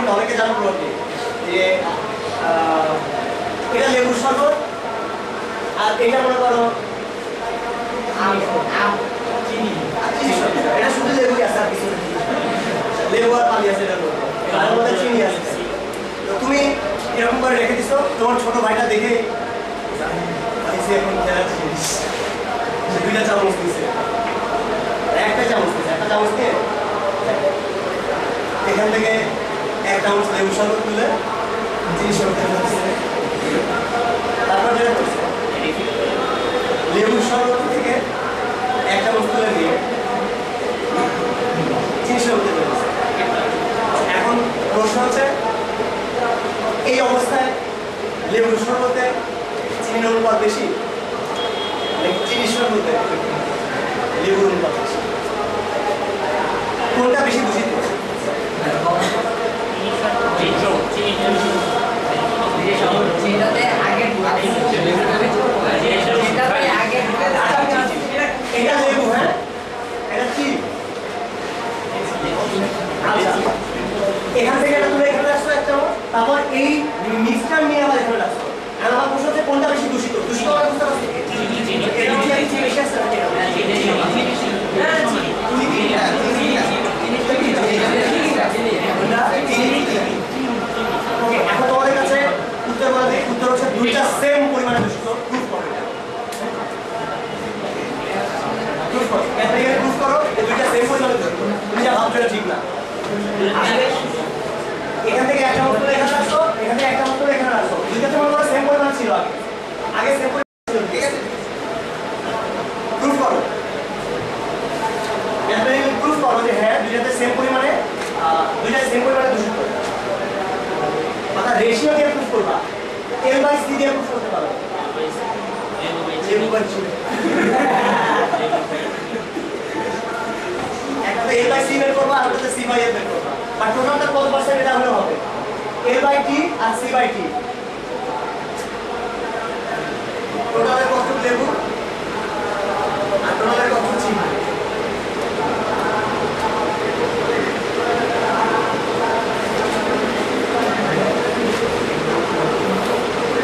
কিন্তু অনেকে জানো পুরোটি যে এটা লেবুর শরবত আর এটা মনে করো এটা শুধু লেবুই আছে আর কিছু লেবু আর পানি আছে এটার মধ্যে। মধ্যে চিনি আছে। তো তুমি এরকম করে রেখে দিছো, তোমার ছোট ভাইটা দেখে এখন দুইটা চামচ দিছে একটা চামচ দিছে একটা চামচ দিয়ে এখান থেকে এক চামচ লেবু শরবত শরবত দিচ্ছে তারপর লেবু শরবত থেকে এক তুলে শরবত দিচ্ছে এখন প্রশ্ন হচ্ছে, এই অবস্থায় লেবুর শরবতে চিনির অনুপাত বেশি নাকি চিনির শরবতে লেবুর অনুপাত বেশি কোনটা বেশি দূষিত যেটাতে আগে যেটাতে আগে এটা লেবু হ্যাঁ এটা কি আচ্ছা এখান থেকে এটা তুলে এখানে আসছো একটা তারপর এই মিক্সচার নিয়ে আবার এখানে আসছো আর আমার প্রশ্ন হচ্ছে কোনটা বেশি দূষিত দূষিত মানে বুঝতে পারছি এটা কি আর চিনি বেশি আছে নাকি এটা? ওকে এখন তোমাদের কাছে উত্তর বলা দিই উত্তর হচ্ছে দুইটা সেম পরিমাণে দূষিত প্রুফ করো প্রুফ করো এখান থেকে প্রুফ করো এই দুইটা সেম পরিমাণে দূষিত তুমি যা ভাবছ এটা ঠিক না আসলে এখান থেকে একটা মতো এখানে আসছো এখান থেকে একটা মতো এখানে আসছো দুইটাতে মনে করো সেম পরিমাণ ছিল আগে। আগে সেম পরিমাণ ছিল হ্যাঁ সেম পরিমাণে এল বাই সি দিয়ে প্রুফ করতে পারো। বাই এল বাই সি বের করবা, আর একটাতে সি বাই এল বের আর টোটালটা কত পার্সেন্ট এটা হলে হবে? এল বাই টি আর সি বাই টি টোটালে কত লেবু? আর টোটালে কত চিনি?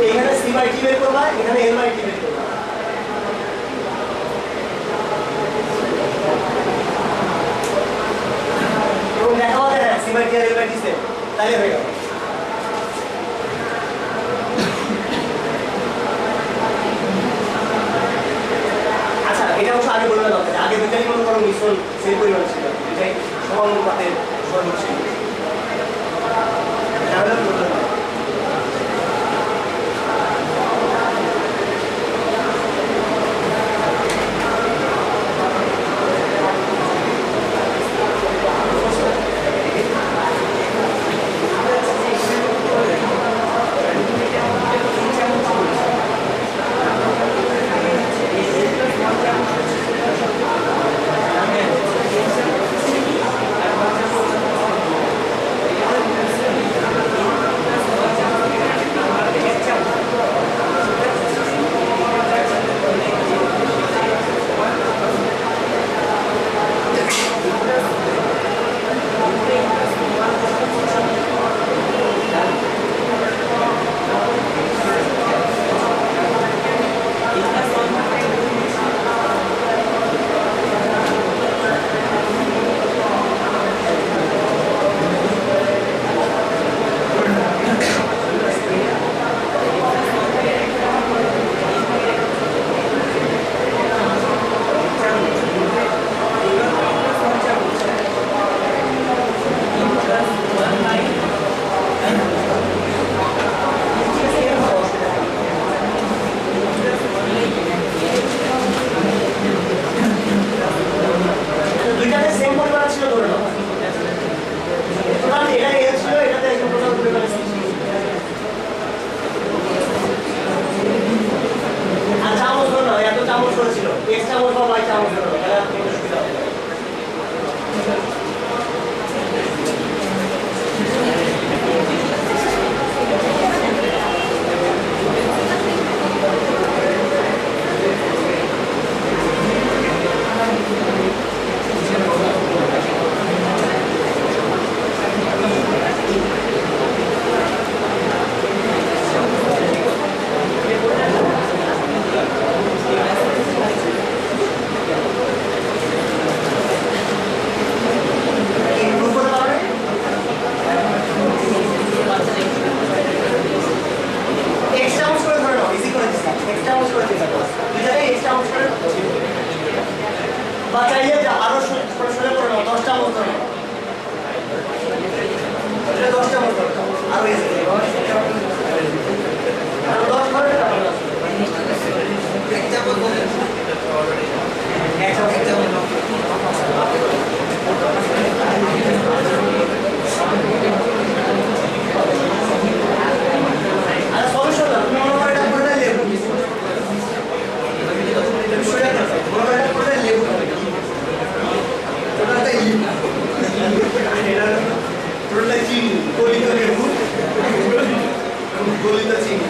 এখানে সি বাই টি বের করবা, এখানে এল বাই টি বের করবা। দেখা হ্যাঁ সি বাই টি আর এল বাই টি সেম তাহলে হয়ে গেল আচ্ছা এটা অবশ্য আগে বলবে দরকার আগে দুইটাই মনে করো মিশ্রণ সেই পরিমাণ ছিল দুইটাই সমান অনুপাতের সর্ব ছিল তাহলে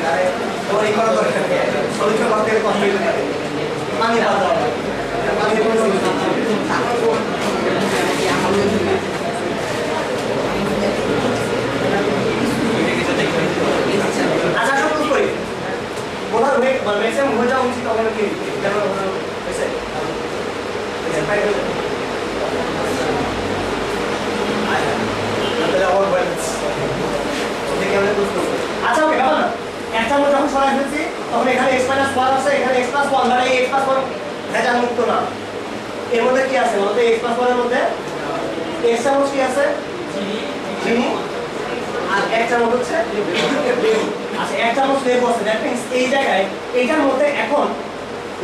গলিত চিনি আরে তোমার এই করা দরকার নেই সলিউশন করতে গেলে কষ্ট হতে পারে পানি বাদ দাও পানি কোনো আচ্ছা শুরু করি ওনার হয়ে মানে ম্যাক্সিমাম হয়ে যাওয়া উচিত তখন কি কেন ওনার হয়েছে হয়েছে, ফাইন হয়েছে। আচ্ছা, তাহলে আমার ভয় লাগছে। দেখি আমরা বুঝতে পারব। আচ্ছা ওকে ব্যাপার না এক চামচ যখন সরাই ফেলছি তখন এখানে এক্স মাইনাস এখানে এক্স প্লাস মানে এক্স প্লাস ওয়ান ভেজাল মুক্ত না। এর মধ্যে কি আছে বলতো? এক্স প্লাস ওয়ানের মধ্যে এক্স চামচ কি আছে? আর এক চামচ হচ্ছে আচ্ছা এক চামচ লেবু আছে। দ্যাট এই জায়গায়, এইটার মধ্যে এখন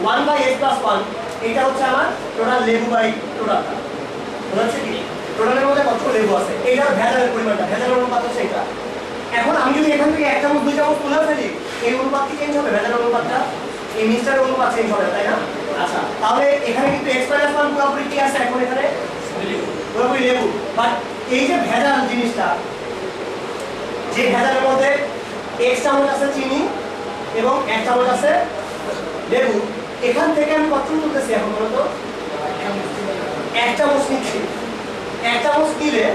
one by X plus one এইটা হচ্ছে আমার টোটাল লেবু বাই টোটালটা বোঝা যাচ্ছে কি? টোটালের মধ্যে কত লেবু আছে? এইটার ভেজালের পরিমাণটা, ভেজালের অনুপাত হচ্ছে এটা এখন আমি যদি এখান থেকে এক চামচ, দুই চামচ তুলে ফেলি এই অনুপাত কি চেঞ্জ হবে ভেজালের অনুপাতটা। এই মিক্সচারের অনুপাত চেঞ্জ হবে, তাই না? আচ্ছা তাহলে এখানে কিন্তু এক্স মাইনাস পুরোপুরি কি আছে এখন এখানে? পুরোপুরি লেবু। বাট এই যে ভেজাল জিনিসটা, যে ভেজালের মধ্যে এক চামচ আছে চিনি এবং এক চামচ আছে লেবু। এখান থেকে আমি কত তুলতেছি এখন বলতো? এক চামচ নিচ্ছি। এক চামচ নিলে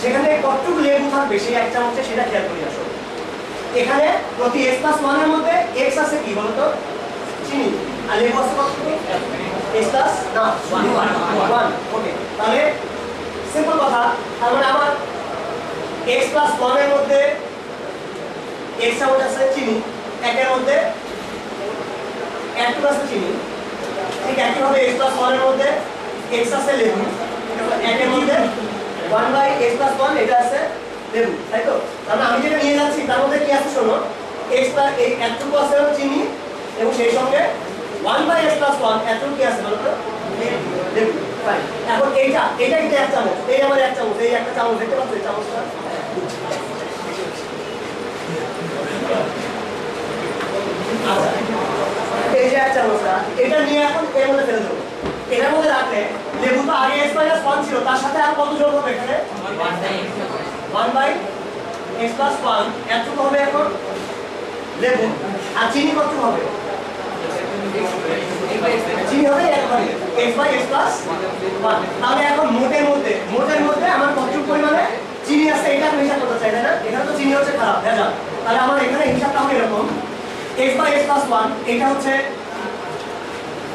সেখানে কতটুকু লেবু থাকবে সেই এক চামচে সেটা খেয়াল করি আসো। এখানে প্রতি এক্স প্লাস ওয়ানের মধ্যে এক্স আছে কি বলতো? চিনি। আর লেবু আছে কতটুকু এক্স প্লাস না ওয়ান ওকে তাহলে সিম্পল কথা, তার মানে আমার এক্স প্লাস ওয়ানের মধ্যে এক্স আউট আছে চিনি, একের মধ্যে এক প্লাস চিনি। ঠিক একইভাবে এক্স প্লাস ওয়ানের মধ্যে এক্স আছে লেবু একের মধ্যে one by X plus one এটা আছে লেবু তাই তো? তাহলে আমি যেটা নিয়ে যাচ্ছি, তার মধ্যে কি আছে শোনো? এক্স প্লাস এই এতটুকু আছে চিনি, এবং সেই সঙ্গে one by X plus one এতটুকু কি আছে বলো তো? লেবু এখন এইটা এটা কিন্তু এক চামচ, এই আমার এক চামচ, এই একটা চামচ, দেখতে পাচ্ছ এই চামচটা? আচ্ছা যে এক এটা নিয়ে এখন এর মধ্যে ফেলে দেবো। এটার মধ্যে রাখলে লেবু তো আগে এক্স মাইনাস ওয়ান ছিল, তার সাথে আর কত যোগ হবে এখানে? One by X plus one এতটুকু হবে এখন? লেবু। আর চিনি কত হবে? চিনি হবে একবারে। X by X plus one তাহলে এখন মোটের মধ্যে মোটের মধ্যে আমার কতটুকু পরিমাণে চিনি আছে, এটা আমি হিসাব করতে চাই না? এখানে তো চিনি হচ্ছে খারাপ, ভেজাল। তাহলে আমার এখানে হিসাবটা হবে এরকম। X by X plus one এটা হচ্ছে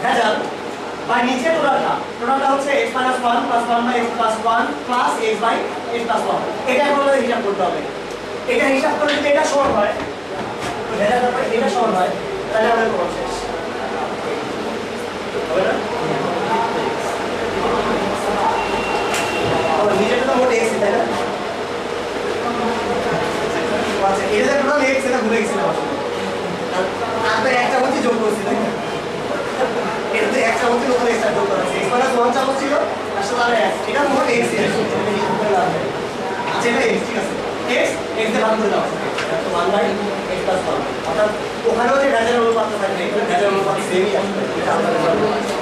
ভেজাল। বা নিচে টোটালটা টোটালটা হচ্ছে x minus one plus one by X plus one plus X by X plus one এটা আমাদের হিসাব করতে হবে। এটা হিসাব করে যদি এটা সমান হয়, এটা সমান হয়, তাহলে আমাদের শেষ। হবে না আবার নিচেটা তো মোট x তাই না আচ্ছা এটা যে টোটাল x এটা ভুলে গেছিলাম আসলে আর আর তো একটা হচ্ছে যোগ করছি তাই না এটা তো এক চামচের উপরে এক্সট্রা যোগ করা আছে এক্স ওয়ান চামচ ছিল আর সাথে আরও এক এটা মোট এক্স আচ্ছা এটা এক্স ঠিক আছে এক্স এক্স দিয়ে ভাগ এক্স অনুপাত থাকবে এখানে অনুপাত সেমই আসবে